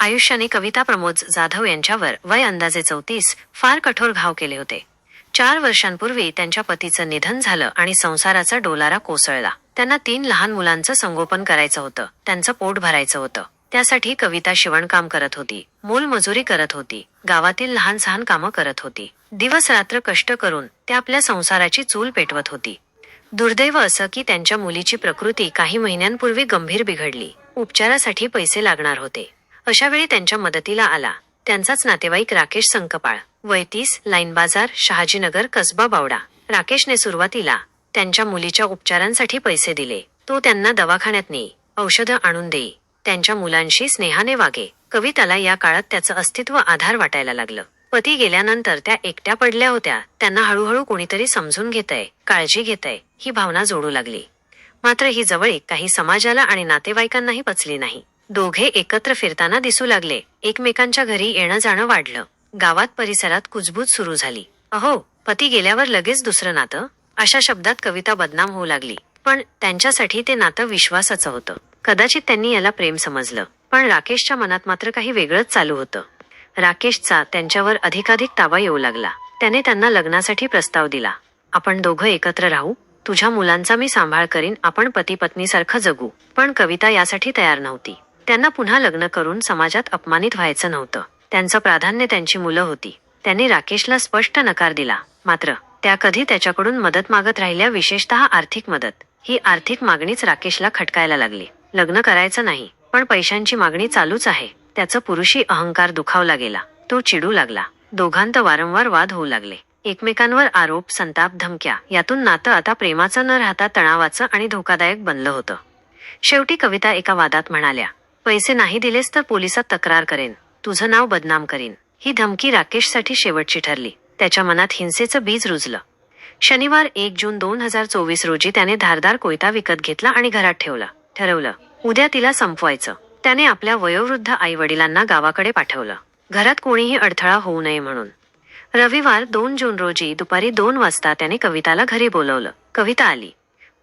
आयुष्याने कविता प्रमोद जाधव यांच्यावर वय अंदाजे चौतीस फार कठोर घाव केले होते. चार वर्षांपूर्वी त्यांच्या पतीचं निधन झालं आणि संसाराचा डोलारा कोसळला. त्यांना तीन लहान मुलांचं संगोपन करायचं होतं. त्यांचं पोट भरायचं होतं. त्यासाठी कविता शिवणकाम करत होती. मोलमजुरी करत होती. गावातील लहान सहान कामं करत होती. दिवस रात्र कष्ट करून त्या आपल्या संसाराची चूल पेटवत होती. दुर्दैव असं की त्यांच्या मुलीची प्रकृती काही महिन्यांपूर्वी गंभीर बिघडली. उपचारासाठी पैसे लागणार होते. अशा वेळी त्यांच्या मदतीला आला. त्यांचाच नातेवाईक राकेश संकपाळ. वय तीस लाईन बाजार शहाजीनगर कसबा बावडा. राकेशने सुरुवातीला त्यांच्या मुलीच्या उपचारांसाठी पैसे दिले. तो त्यांना दवाखान्यात नेई औषधं आणून देई. त्यांच्या मुलांशी स्नेहाने वागे. कविताला या काळात त्याचं अस्तित्व आधार वाटायला लागलं. पती गेल्यानंतर त्या एकट्या पडल्या होत्या. त्यांना हळूहळू कोणीतरी समजून घेतय काळजी घेतय ही भावना जोडू लागली. मात्र ही जवळीक काही समाजाला आणि नातेवाईकांनाही पचली नाही. दोघे एकत्र फिरताना दिसू लागले. एकमेकांच्या घरी येणं जाणं वाढलं. गावात परिसरात कुजबूज सुरू झाली. अहो पती गेल्यावर लगेच दुसरं नातं? अशा शब्दात कविता बदनाम होऊ लागली. पण त्यांच्यासाठी ते नातं विश्वासाचं होतं. कदाचित त्यांनी याला प्रेम समजलं. पण राकेशच्या मनात मात्र काही वेगळंच चालू होतं. राकेशचा त्यांच्यावर अधिकाधिक ताबा येऊ लागला. त्याने त्यांना लग्नासाठी प्रस्ताव दिला. आपण दोघं एकत्र राहू. तुझ्या मुलांचा मी सांभाळ करीन. आपण पती पत्नीसारखं जगू. पण कविता यासाठी तयार नव्हती. त्यांना पुन्हा लग्न करून समाजात अपमानित व्हायचं नव्हतं. त्यांचं प्राधान्य त्यांची मुलं होती. त्यांनी राकेशला स्पष्ट नकार दिला. मात्र त्या कधी त्याच्याकडून मदत मागत राहिल्या विशेषतः आर्थिक मदत. ही आर्थिक मागणीच राकेशला खटकायला लागली. लग्न करायचं नाही पण पैशांची मागणी चालूच आहे. त्याचं पुरुषी अहंकार दुखावला गेला. तो चिडू लागला. दोघांत वारंवार वाद होऊ लागले. एकमेकांवर आरोप संताप धमक्या यातून नातं आता प्रेमाचं न राहता तणावाचं आणि धोकादायक बनलं होतं. शेवटी कविता एका वादात म्हणाल्या पैसे नाही दिलेस तर पोलिसात तक्रार करेन. तुझं नाव बदनाम करीन. ही धमकी राकेशसाठी शेवटची ठरली. त्याच्या मनात हिंसेचं बीज रुजलं. शनिवार एक जून दोन हजार चोवीस रोजी त्याने धारदार कोयता विकत घेतला आणि घरात ठेवला. ठरवलं उद्या तिला संपवायचं. त्याने आपल्या वयोवृद्ध आई वडिलांना गावाकडे पाठवलं. घरात कोणीही अडथळा होऊ नये म्हणून. रविवार दोन जून रोजी दुपारी दोन वाजता त्याने कविताला घरी बोलवलं. कविता आली.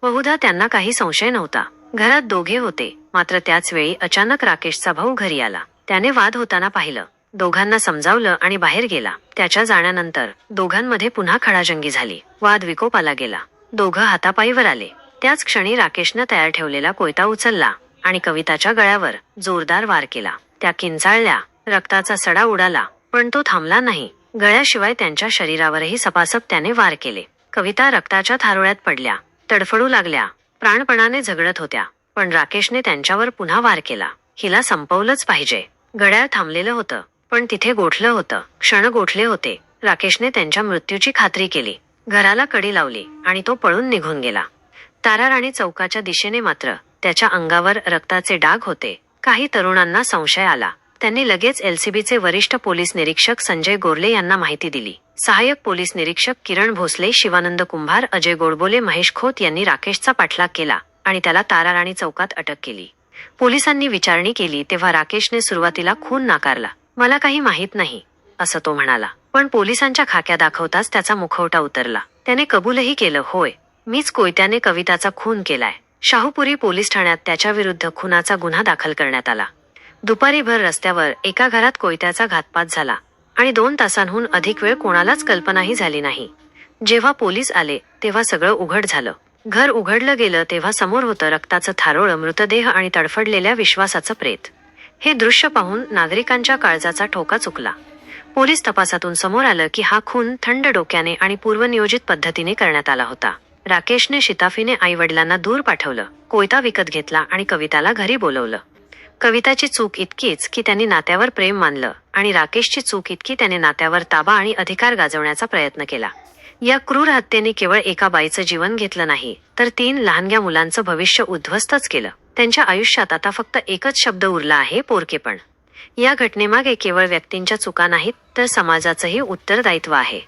बहुधा त्यांना काही संशय नव्हता. घरात दोघे होते. मात्र त्याच वेळी अचानक राकेशचा भाऊ घरी आला. त्याने वाद होताना पाहिलं. दोघांना समजावलं आणि बाहेर गेला. त्याच्या जाण्यानंतर दोघांमध्ये पुन्हा खडाजंगी झाली. वाद विकोपाला गेला. दोघं हातापायीवर आले. त्याच क्षणी राकेशनं तयार ठेवलेला कोयता उचलला आणि कविताच्या गळ्यावर जोरदार वार केला. त्या किंचाळल्या. रक्ताचा सडा उडाला. पण तो थांबला नाही. गळ्याशिवाय त्यांच्या शरीरावरही सपासप त्याने वार केले. कविता रक्ताच्या थारोळ्यात पडल्या. तडफडू लागल्या. प्राणपणाने झगडत होत्या पण राकेशने त्यांच्यावर पुन्हा वार केला. हिला संपवलंच पाहिजे. घड्याळ थांबलेलं होतं पण तिथे गोठलं होतं. क्षण गोठले होते. राकेशने त्यांच्या मृत्यूची खात्री केली. घराला कडी लावली आणि तो पळून निघून गेला. ताराराणी चौकाच्या दिशेने मात्र त्याच्या अंगावर रक्ताचे डाग होते. काही तरुणांना संशय आला. त्यांनी लगेच एलसीबीचे वरिष्ठ पोलीस निरीक्षक संजय गोरले यांना माहिती दिली. सहाय्यक पोलीस निरीक्षक किरण भोसले शिवानंद कुंभार अजय गोडबोले महेश खोत यांनी राकेशचा पाठलाग केला आणि त्याला ताराराणी चौकात अटक केली. पोलिसांनी विचारणी केली तेव्हा राकेशने सुरुवातीला खून नाकारला. मला काही माहीत नाही असं तो म्हणाला. पण पोलिसांच्या खाक्या दाखवताच त्याचा मुखवटा उतरला. त्याने कबूलही केलं होय. मीच कोयत्याने कविताचा खून केलाय. शाहूपुरी पोलीस ठाण्यात त्याच्याविरुद्ध खुनाचा गुन्हा दाखल करण्यात आला. दुपारीभर रस्त्यावर एका घरात कोयत्याचा घातपात झाला. आणि दोन तासांहून अधिक वेळ कोणालाच कल्पनाही झाली नाही. जेव्हा पोलीस आले तेव्हा सगळं उघड झालं. घर उघडलं गेलं तेव्हा समोर होतं रक्ताचं थारोळ मृतदेह आणि तडफडलेल्या विश्वासाचं प्रेत. हे दृश्य पाहून नागरिकांच्या काळजाचा ठोका चुकला. पोलीस तपासातून समोर आलं की हा खून थंड डोक्याने आणि पूर्वनियोजित पद्धतीने करण्यात आला होता. राकेशने शिताफीने आई वडिलांना दूर पाठवलं कोयता विकत घेतला आणि कविताला घरी बोलवलं. कविताची चूक इतकीच की त्यांनी नात्यावर प्रेम मानलं आणि राकेशची चूक इतकी त्याने नात्यावर ताबा आणि अधिकार गाजवण्याचा प्रयत्न केला. या क्रूर हत्येने केवळ एका बाईचं जीवन घेतलं नाही तर तीन लहानग्या मुलांचं भविष्य उद्ध्वस्तच केलं. त्यांच्या आयुष्यात आता फक्त एकच शब्द उरला आहे पोरकेपण या घटनेमागे केवळ व्यक्तींच्या चुका नाहीत तर समाजाचंही उत्तरदायित्व आहे.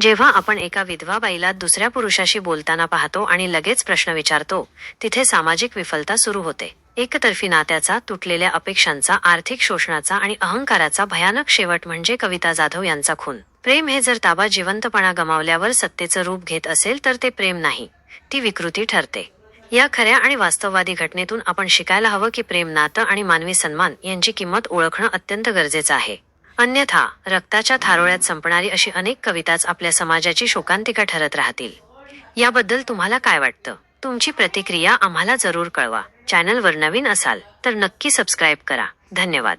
जेव्हा आपण एका विधवा बाईला दुसऱ्या पुरुषाशी बोलताना पाहतो आणि लगेच प्रश्न विचारतो तिथे सामाजिक विफलता सुरू होते. एकतर्फी नात्याचा तुटलेल्या अपेक्षांचा आर्थिक शोषणाचा आणि अहंकाराचा भयानक शेवट म्हणजे कविता जाधव यांचा खून. प्रेम हे जर ताबा जिवंतपणा गमावल्यावर सत्तेचं रूप घेत असेल तर ते प्रेम नाही. ती विकृती ठरते. या खऱ्या आणि वास्तववादी घटनेतून आपण शिकायला हवं की प्रेम नातं आणि मानवी सन्मान यांची किंमत ओळखणं अत्यंत गरजेचं आहे. अन्यथा रक्ताच्या थारोळ्यात संपणारी अशी अनेक कविताच आपल्या समाजाची शोकांतिका ठरत राहतील. याबद्दल तुम्हाला काय वाटतं? तुमची प्रतिक्रिया आम्हाला जरूर कळवा. चॅनलवर नवीन असाल तर नक्की सबस्क्राईब करा. धन्यवाद.